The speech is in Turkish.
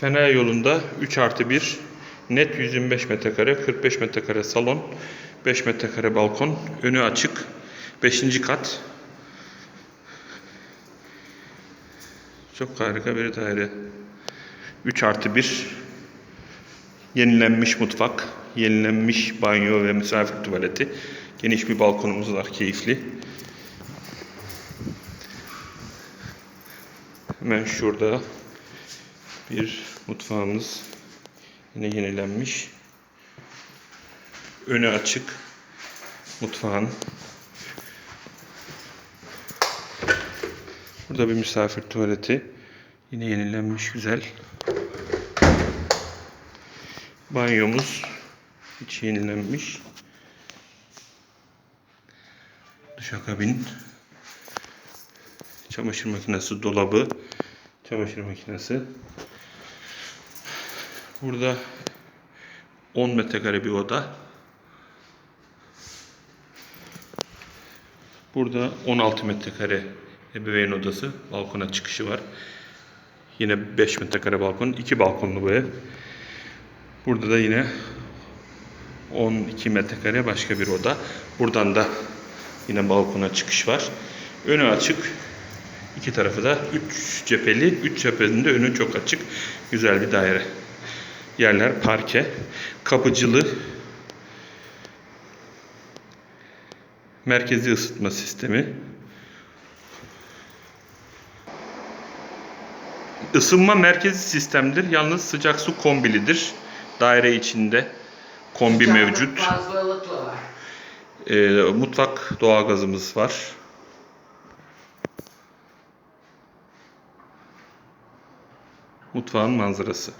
Fener yolunda 3 artı 1 net 125 metrekare 45 metrekare salon 5 metrekare balkon önü açık 5. kat. Çok harika bir daire. 3 artı 1 yenilenmiş mutfak yenilenmiş banyo ve misafir tuvaleti. Geniş bir balkonumuz var keyifli. Hemen şurada bir mutfağımız yine yenilenmiş. Önü açık mutfağın. Burada bir misafir tuvaleti. Yine yenilenmiş güzel. Banyomuz hiç yenilenmiş. Duşakabin. Çamaşır makinesi, dolabı, çamaşır makinesi. Burada 10 metrekare bir oda. Burada 16 metrekare ebeveyn odası. Balkona çıkışı var. Yine 5 metrekare balkon. 2 balkonlu bu ev. Burada da yine 12 metrekare başka bir oda. Buradan da yine balkona çıkış var. Önü açık. İki tarafı da 3 cepheli. 3 cephenin de önü çok açık. Güzel bir daire. Yerler parke. Kapıcılı. Merkezi ısıtma sistemi. Isınma merkezi sistemdir. Yalnız sıcak su kombilidir. Daire içinde kombi Sıcaklık mevcut. Fazlalıkla var. Ee, mutfak doğalgazımız var. Mutfağın manzarası.